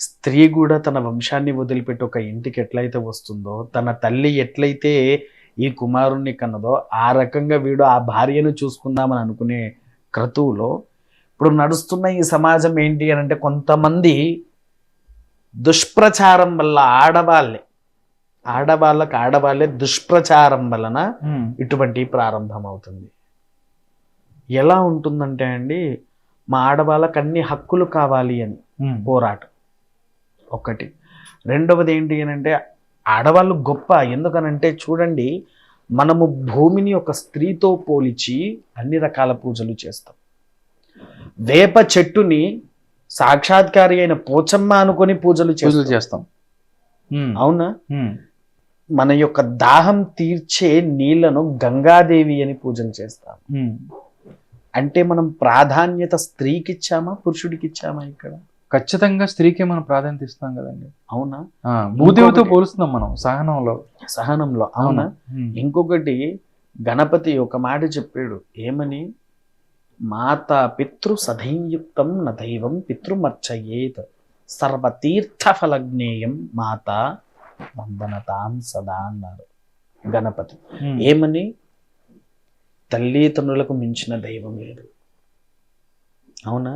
స్త్రీ కూడా తన వంశాన్ని వదిలిపెట్టి ఒక ఇంటికి ఎట్లయితే వస్తుందో తన తల్లి ఎట్లయితే ఈ కుమారుణ్ణి కన్నదో ఆ రకంగా వీడు ఆ భార్యను చూసుకుందామని అనుకునే క్రతువులో ఇప్పుడు నడుస్తున్న ఈ సమాజం ఏంటి అని అంటే కొంతమంది దుష్ప్రచారం వల్ల ఆడవాళ్ళే ఆడవాళ్ళకి ఆడవాళ్ళే దుష్ప్రచారం వలన ఇటువంటి ప్రారంభం అవుతుంది ఎలా ఉంటుందంటే అండి మా ఆడవాళ్ళకి అన్ని హక్కులు కావాలి అని పోరాటం. ఒకటి. రెండవది ఏంటి అని అంటే ఆడవాళ్ళు గొప్ప. ఎందుకనంటే చూడండి మనము భూమిని ఒక స్త్రీతో పోల్చి అన్ని రకాల పూజలు చేస్తాం. వేప చెట్టుని సాక్షాత్కారి అయిన పోచమ్మ అనుకొని పూజలు పూజలు చేస్తాం. అవునా? మన యొక్క దాహం తీర్చే నీళ్ళను గంగాదేవి అని పూజలు చేస్తాం. అంటే మనం ప్రాధాన్యత స్త్రీకి ఇచ్చామా పురుషుడికి ఇచ్చామా ఇక్కడ? ఖచ్చితంగా స్త్రీకే మనం ప్రాధాన్యత ఇస్తాం కదండి. అవునా? భూదేవితో పోలుస్తున్నాం మనం సహనంలో. సహనంలో అవునా. ఇంకొకటి గణపతి ఒక మాట చెప్పాడు ఏమని? మాత పితృ సధైయుక్తం న దైవం పితృమర్చయేత్ సర్వతీర్థ ఫలజ్ఞేయం మాత వందనతాం సదా అన్నారు గణపతి. ఏమని? తల్లిదండ్రులకు మించిన దైవం లేదు అవునా?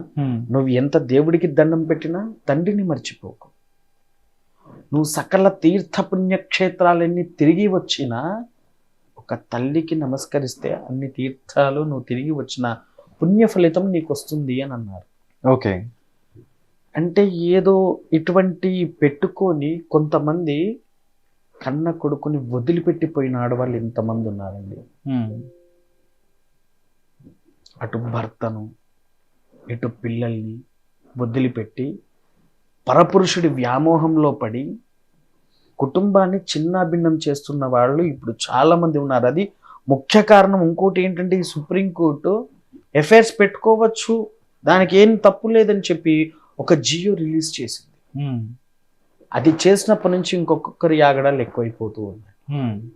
నువ్వు ఎంత దేవుడికి దండం పెట్టినా తండ్రిని మర్చిపోకు. నువ్వు సకల తీర్థ పుణ్యక్షేత్రాలన్నీ తిరిగి వచ్చినా ఒక తల్లికి నమస్కరిస్తే అన్ని తీర్థాలు నువ్వు తిరిగి వచ్చిన పుణ్య ఫలితం నీకు వస్తుంది అని అన్నారు. ఓకే. అంటే ఏదో ఇటువంటి పెట్టుకొని కొంతమంది కన్న కొడుకుని వదిలిపెట్టిపోయిన ఆడవాళ్ళు ఇంతమంది ఉన్నారండి. అటు భర్తను ఇటు పిల్లల్ని వదిలిపెట్టి పరపురుషుడి వ్యామోహంలో పడి కుటుంబాన్ని చిన్నాభిన్నం చేస్తున్న వాళ్ళు ఇప్పుడు చాలా మంది ఉన్నారు. అది ముఖ్య కారణం. ఇంకోటి ఏంటంటే ఈ సుప్రీంకోర్టు ఎఫ్ఐఆర్స్ పెట్టుకోవచ్చు. దానికి ఏం తప్పు లేదని చెప్పి ఒక జియో రిలీజ్ చేసింది. అది చేసినప్పటి నుంచి ఇంకొకరి ఆగడాలు ఎక్కువైపోతూ ఉన్నాయి.